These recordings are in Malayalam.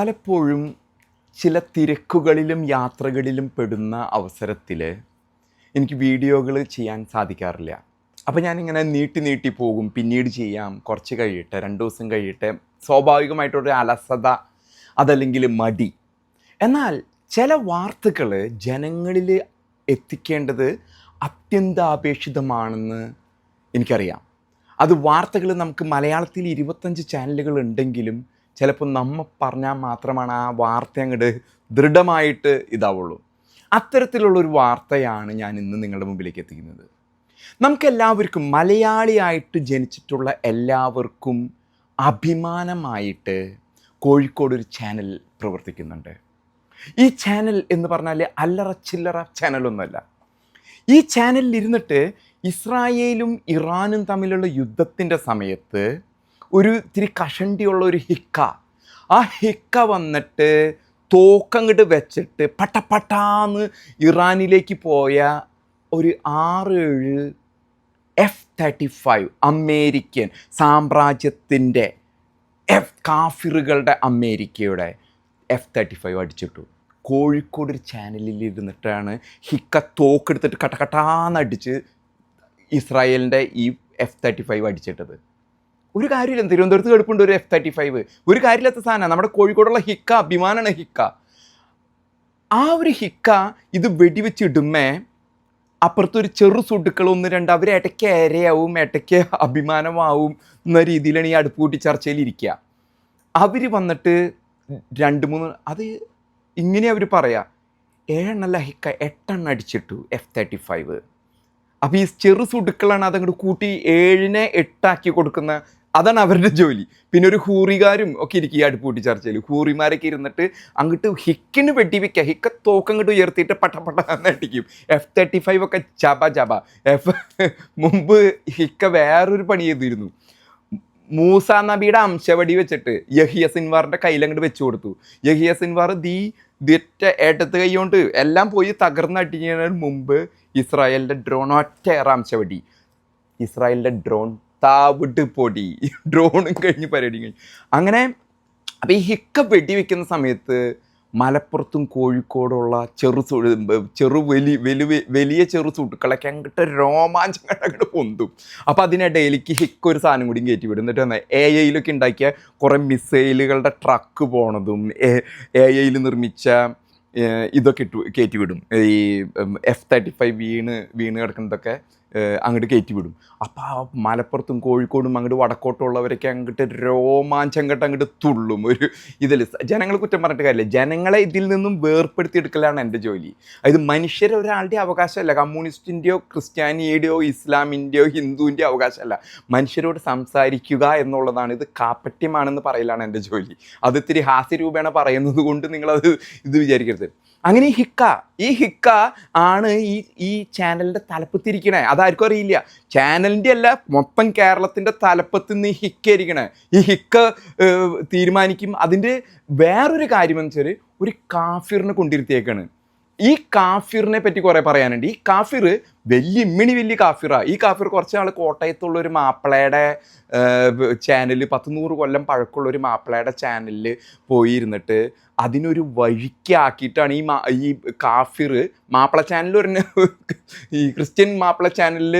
പലപ്പോഴും ചില തിരക്കുകളിലും യാത്രകളിലും പെടുന്ന അവസരത്തിൽ എനിക്ക് വീഡിയോകൾ ചെയ്യാൻ സാധിക്കാറില്ല. അപ്പോൾ ഞാനിങ്ങനെ നീട്ടി നീട്ടി പോകും. പിന്നീട് ചെയ്യാം. കുറച്ച് കഴിയട്ടെ രണ്ട് ദിവസം കഴിയട്ടെ. സ്വാഭാവികമായിട്ടൊരു അലസത അതല്ലെങ്കിൽ മടി. എന്നാൽ ചില വാർത്തകൾ ജനങ്ങളിൽ എത്തിക്കേണ്ടത് അത്യന്താപേക്ഷിതമാണെന്ന് എനിക്കറിയാം. അത് വാർത്തകൾ നമുക്ക് മലയാളത്തിൽ ഇരുപത്തഞ്ച് ചാനലുകൾ ഉണ്ടെങ്കിലും ചിലപ്പോൾ നമ്മൾ പറഞ്ഞാൽ മാത്രമാണ് ആ വാർത്ത അങ്ങോട്ട് ദൃഢമായിട്ട് ഇതാവുള്ളൂ. അത്തരത്തിലുള്ളൊരു വാർത്തയാണ് ഞാൻ ഇന്ന് നിങ്ങളുടെ മുമ്പിലേക്ക് എത്തിക്കുന്നത്. നമുക്കെല്ലാവർക്കും മലയാളിയായിട്ട് ജനിച്ചിട്ടുള്ള എല്ലാവർക്കും അഭിമാനമായിട്ട് കോഴിക്കോട് ഒരു ചാനൽ പ്രവർത്തിക്കുന്നുണ്ട്. ഈ ചാനൽ എന്ന് പറഞ്ഞാൽ അല്ലറ ചില്ലറ ചാനലൊന്നുമല്ല ഈ ചാനലിൽ ഇരുന്നിട്ട് ഇസ്രായേലും ഇറാനും തമ്മിലുള്ള യുദ്ധത്തിന്റെ സമയത്ത് ഒരു ഇത്തിരി കഷണ്ടിയുള്ള ഒരു ഹിക്ക. ആ ഹിക്ക വന്നിട്ട് തോക്കങ്ങോട്ട് വെച്ചിട്ട് പട്ടപ്പട്ടാന്ന് ഇറാനിലേക്ക് പോയ ഒരു ആറ് ഏഴ് എഫ് തേർട്ടി ഫൈവ് അമേരിക്കൻ സാമ്രാജ്യത്തിന്റെ എഫ് കാഫിറുകളുടെ അമേരിക്കയുടെ എഫ് തേർട്ടി ഫൈവ് അടിച്ചിട്ടു. കോഴിക്കോട് ഒരു ചാനലിൽ ഇരുന്നിട്ടാണ് ഹിക്ക തോക്കെടുത്തിട്ട് കട്ടക്കട്ടാന്ന് അടിച്ച് ഇസ്രായേലിന്റെ ഈ എഫ് തേർട്ടി ഫൈവ് അടിച്ചിട്ടത്. ഒരു കാര്യമില്ല. തിരുവനന്തപുരത്ത് കടുപ്പുണ്ട് ഒരു എഫ് തേർട്ടി ഫൈവ് ഒരു കാര്യമില്ലാത്ത സാധനമാണ് നമ്മുടെ കോഴിക്കോടുള്ള ഹിക്ക അഭിമാനമാണ് ഹിക്ക. ആ ഒരു ഹിക്ക ഇത് വെടിവെച്ചിടുമേ അപ്പുറത്തൊരു ചെറു സുഡുക്കൾ ഒന്ന് രണ്ട് അവർ ഇടയ്ക്ക് ഏരയാവും ഇടയ്ക്ക് അഭിമാനമാവും എന്ന രീതിയിലാണ് ഈ അടുപ്പ് കൂട്ടി ചർച്ചയിൽ ഇരിക്കുക അവർ വന്നിട്ട് രണ്ട് മൂന്ന് അത് ഇങ്ങനെ അവർ പറയാം ഏഴെണ്ണല്ല ഹിക്ക എട്ടെണ്ണം അടിച്ചിട്ടു എഫ് തേർട്ടി ഫൈവ് അപ്പോൾ ഈ ചെറു സുടുക്കളാണ് അതങ്ങോട്ട് കൂട്ടി ഏഴിനെ എട്ടാക്കി കൊടുക്കുന്ന അതാണ് അവരുടെ ജോലി. പിന്നെ ഒരു ഹൂറികാരും ഒക്കെ ഇരിക്കും ഈ അടുപ്പ് കൂട്ടി ചർച്ചയിൽ. ഹൂറിമാരൊക്കെ ഇരുന്നിട്ട് അങ്ങോട്ട് ഹിക്കിന് വെട്ടിവെക്കുക ഹിക്ക തോക്കങ്ങോട്ട് ഉയർത്തിയിട്ട് പട്ട പട്ട അടിക്കും. എഫ് തേർട്ടി ഫൈവ് ഒക്കെ ചബ ചബ. എഫ് മുമ്പ് ഹിക്ക വേറൊരു പണി ചെയ്തിരുന്നു. മൂസ നബിയുടെ അംശവടി വെച്ചിട്ട് യഹിയ സിൻവാറിന്റെ കയ്യിൽ അങ്ങോട്ട് വെച്ചു കൊടുത്തു. യഹിയ സിൻവാർ ദീ ദിറ്റ ഏട്ടത്ത് കൈ കൊണ്ട് എല്ലാം പോയി തകർന്ന് അടിക്കുന്നതിന് മുമ്പ് ഇസ്രായേലിന്റെ ഡ്രോൺ ഒറ്റ അംശവടി. ഇസ്രായേലിന്റെ ഡ്രോൺ താവിട്ട് പൊടി ഡ്രോണും കഴിഞ്ഞ് പരിപാടിയും കഴിഞ്ഞു. അങ്ങനെ അപ്പം ഈ ഹിക്ക വെടിവെക്കുന്ന സമയത്ത് മലപ്പുറത്തും കോഴിക്കോടുള്ള ചെറു ചെറു വലി വലി വലിയ ചെറു സുട്ടുക്കളൊക്കെ അങ്ങോട്ട് രോമാഞ്ചം അങ്ങോട്ട് പൊന്തും. അപ്പോൾ അതിനിടയിലേക്ക് ഹിക്ക് ഒരു സാധനം കൂടി കയറ്റി വിടും. എന്നിട്ട് എ ഐയിലൊക്കെ ഉണ്ടാക്കിയ കുറേ മിസൈലുകളുടെ ട്രക്ക് പോണതും എ ഐയിൽ നിർമ്മിച്ച ഇതൊക്കെ ഇട്ടു കയറ്റി വിടും. ഈ എഫ് തേർട്ടി ഫൈവ് വീണ് വീണ് കിടക്കുന്നതൊക്കെ. അങ്ങോട്ട് കയറ്റി വിടും. അപ്പോൾ ആ മലപ്പുറത്തും കോഴിക്കോടും അങ്ങോട്ട് വടക്കോട്ടുള്ളവരൊക്കെ അങ്ങോട്ട് രോമാഞ്ചം കെട്ട് അങ്ങോട്ട് തുള്ളും. ഒരു ഇതിൽ ജനങ്ങൾ കുറ്റം പറഞ്ഞിട്ട് കാര്യമില്ല ജനങ്ങളെ ഇതിൽ നിന്നും വേർപ്പെടുത്തിയെടുക്കലാണ് എന്റെ ജോലി. അത് മനുഷ്യരെ ഒരാളുടെ അവകാശമല്ല. കമ്മ്യൂണിസ്റ്റിന്റെയോ ക്രിസ്ത്യാനിയുടെയോ ഇസ്ലാമിന്റെയോ ഹിന്ദുവിന്റെയോ അവകാശമല്ല. മനുഷ്യരോട് സംസാരിക്കുക എന്നുള്ളതാണ്. ഇത് കാപ്പറ്റ്യമാണെന്ന് പറയലാണ് എന്റെ ജോലി. അത് ഇത്തിരി ഹാസ്യരൂപേണ പറയുന്നത് കൊണ്ട് നിങ്ങളത് ഇത് വിചാരിക്കരുത്. അങ്ങനെ ഈ ഹിക്ക ഈ ഹിക്ക ആണ് ഈ ഈ ചാനലിന്റെ തലപ്പത്തിരിക്കണേ. അതാർക്കും അറിയില്ല. ചാനലിന്റെ അല്ല മൊത്തം കേരളത്തിന്റെ തലപ്പത്ത് നിന്ന് ഈ ഹിക്ക് ഇരിക്കണേ ഈ ഹിക്ക തീരുമാനിക്കും. അതിന്റെ വേറൊരു കാര്യം എന്ന് വെച്ചാൽ ഒരു കാഫിറിനെ കൊണ്ടിരുത്തിയേക്കാണ്. ഈ കാഫിറിനെ പറ്റി കുറേ പറയാനുണ്ട്. ഈ കാഫിർ വലിയ ഇമ്മിണി വലിയ കാഫിറാണ് ഈ കാഫിർ കുറച്ച് നാൾ കോട്ടയത്തുള്ള ഒരു മാപ്പിളയുടെ ചാനൽ പത്ത് നൂറ് കൊല്ലം പഴക്കമുള്ള ഒരു മാപ്പിളയുടെ ചാനലിൽ പോയിരുന്നിട്ട് അതിനൊരു വഴിക്കാക്കിയിട്ടാണ് ഈ മാ ഈ കാഫിർ മാപ്പിള ചാനലിൽ ഒരു ഈ ക്രിസ്ത്യൻ മാപ്പിള ചാനലിൽ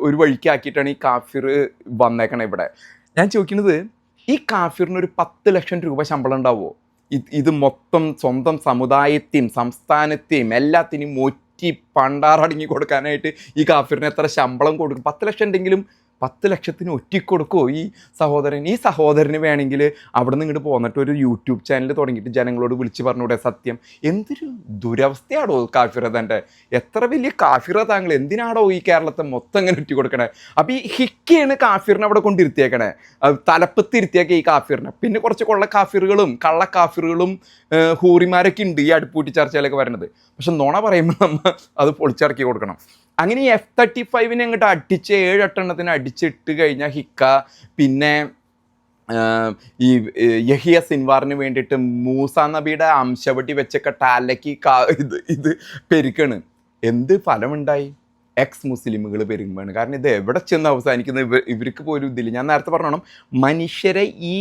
ഒരു വഴിക്കാക്കിയിട്ടാണ് ഈ കാഫിർ വന്നേക്കണേ ഇവിടെ. ഞാൻ ചോദിക്കുന്നത് ഈ കാഫിറിന് ഒരു പത്ത് ലക്ഷം രൂപ ശമ്പളം ഉണ്ടാവുമോ ഇത് മൊത്തം സ്വന്തം സമുദായത്തെയും സംസ്ഥാനത്തെയും എല്ലാത്തിനെയും ഒറ്റി പണ്ടാറടങ്ങി കൊടുക്കാനായിട്ട് ഈ കാഫിറിന് എത്ര ശമ്പളം കൊടുക്കും? പത്ത് ലക്ഷം ഉണ്ടെങ്കിലും പത്ത് ലക്ഷത്തിന് ഒറ്റിക്കൊടുക്കുമോ ഈ സഹോദരൻ? ഈ സഹോദരന് വേണമെങ്കിൽ അവിടെ നിന്ന് ഇങ്ങോട്ട് പോന്നിട്ട് ഒരു യൂട്യൂബ് ചാനൽ തുടങ്ങിയിട്ട് ജനങ്ങളോട് വിളിച്ച് പറഞ്ഞൂടെ സത്യം. എന്തൊരു ദുരവസ്ഥയാടോ കാഫിറ തന്റെ എത്ര വലിയ കാഫിറ താങ്കൾ. എന്തിനാടോ ഈ കേരളത്തെ മൊത്തം ഇങ്ങനെ ഒറ്റിക്കൊടുക്കണേ? അപ്പോൾ ഈ ഹിക്കയാണ് കാഫിറിനെ അവിടെ കൊണ്ടിരുത്തിയേക്കണേ. തലപ്പത്തിരുത്തിയേക്കെ ഈ കാഫിറിനെ. പിന്നെ കുറച്ച് കൊള്ള കാഫിറുകളും കള്ള കാഫിറുകളും ഹൂറിമാരൊക്കെ ഉണ്ട് ഈ അടുപ്പൂട്ടി ചർച്ചയിലൊക്കെ വരുന്നത്. പക്ഷെ നുണ പറയുമ്പോൾ നമ്മൾ അത് പൊളിച്ചിറക്കി കൊടുക്കണം. അങ്ങനെ ഈ എഫ് തേർട്ടി ഫൈവിനെ അങ്ങോട്ട് അടിച്ച് ഏഴെട്ടെണ്ണത്തിന് അടിച്ചിട്ട് കഴിഞ്ഞാൽ ഹിക്ക പിന്നെ ഈ യഹിയ സിൻവാറിന് വേണ്ടിയിട്ട് മൂസ നബിയുടെ അംശവട്ടി വെച്ചൊക്കെ ടാലയ്ക്ക് കാ ഇത് ഇത് പെരുക്കാണ്. എന്ത് ഫലമുണ്ടായി? എക്സ് മുസ്ലിമുകൾ പെരുകുമ്പോഴാണ് കാരണം ഇത് എവിടെ ചെന്ന് അവസാനിക്കുന്നത്? ഇവ ഇവർക്ക് പോലും ഇതില്ല. ഞാൻ നേരത്തെ പറഞ്ഞോണം മനുഷ്യരെ ഈ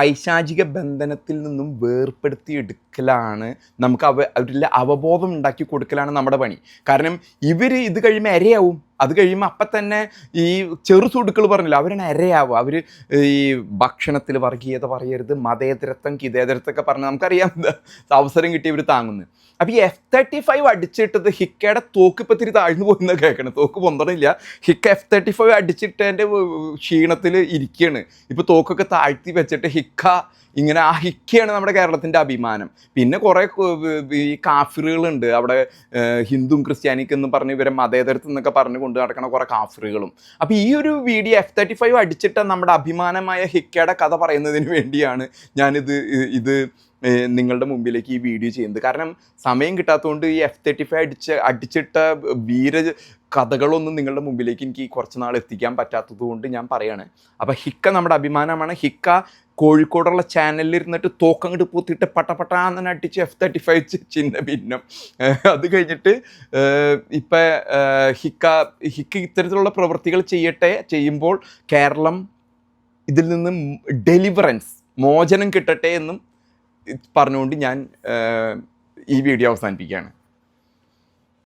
പൈശാചിക ബന്ധനത്തിൽ നിന്നും വേർപ്പെടുത്തി എടുക്കലാണ് നമുക്ക് അവ അവരിലെ അവബോധം ഉണ്ടാക്കി കൊടുക്കലാണ് നമ്മുടെ പണി. കാരണം ഇവർ ഇത് കഴിയുമ്പോൾ ഇരയാവും അത് കഴിയുമ്പോൾ അപ്പം തന്നെ ഈ ചെറു സുടുക്കൾ പറഞ്ഞില്ല അവരാണ് ഇരയാവുക അവർ ഈ ഭക്ഷണത്തിൽ വർഗീയത പറയരുത് മതേതരത്വം കിതേതരത്വമൊക്കെ പറഞ്ഞ് നമുക്കറിയാം അവസരം കിട്ടി ഇവർ താങ്ങുന്നു. അപ്പോൾ ഈ എഫ് തേർട്ടി ഫൈവ് അടിച്ചിട്ടത് ഹിക്കയുടെ തോക്ക് ഇപ്പം ഇത്തിരി താഴ്ന്നു പോകുന്ന കേൾക്കണം തോക്ക് പൊന്തണില്ല. ഹിക്ക എഫ് തേർട്ടി ഫൈവ് അടിച്ചിട്ടതിന്റെ ക്ഷീണത്തിൽ ഇരിക്കുകയാണ് ഇപ്പോൾ തോക്കൊക്കെ താഴ്ത്തി വെച്ചിട്ട് ഹിക്ക ഇങ്ങനെ ആ നമ്മുടെ കേരളത്തിന്റെ അഭിമാനം. പിന്നെ കുറേ ഈ കാഫിറുകളുണ്ട്. അവിടെ ഹിന്ദുവും ക്രിസ്ത്യാനിക്കും എന്ന് പറഞ്ഞ് ഇവരെ മതേതരത്തിൽ നിന്നൊക്കെ പറഞ്ഞ് കൊണ്ട് നടക്കണ കുറേ കാഫിറുകളും. അപ്പോൾ ഈ ഒരു വീഡിയോ എഫ് തേർട്ടി ഫൈവ് അടിച്ചിട്ട് നമ്മുടെ അഭിമാനമായ ഹിക്കയുടെ കഥ പറയുന്നതിന് വേണ്ടിയാണ് ഞാനിത് ഇത് നിങ്ങളുടെ മുമ്പിലേക്ക് ഈ വീഡിയോ ചെയ്യുന്നത്. കാരണം സമയം കിട്ടാത്തതുകൊണ്ട് ഈ എഫ് തേർട്ടി ഫൈവ് അടിച്ച് അടിച്ചിട്ട വീര കഥകളൊന്നും നിങ്ങളുടെ മുമ്പിലേക്ക് എനിക്ക് കുറച്ച് നാൾ എത്തിക്കാൻ പറ്റാത്തത് കൊണ്ട് ഞാൻ പറയുകയാണ് അപ്പോൾ ഹിക്ക നമ്മുടെ അഭിമാനമാണ്. ഹിക്ക കോഴിക്കോടുള്ള ചാനലിൽ ഇരുന്നിട്ട് തോക്കങ്ങോട്ട് പൂത്തിയിട്ട് പട്ടപ്പട്ടാന്ന് അടിച്ച് എഫ് തേർട്ടി ഫൈവ് ചിഹ്ന ഭിന്നം അത് കഴിഞ്ഞിട്ട് ഇപ്പം ഹിക്ക ഹിക്ക ഇത്തരത്തിലുള്ള പ്രവൃത്തികൾ ചെയ്യട്ടെ ചെയ്യുമ്പോൾ കേരളം ഇതിൽ നിന്ന് ഡെലിവറൻസ് മോചനം കിട്ടട്ടെ എന്നും പറഞ്ഞുകൊണ്ട് ഞാൻ ഈ വീഡിയോ അവസാനിപ്പിക്കുകയാണ്.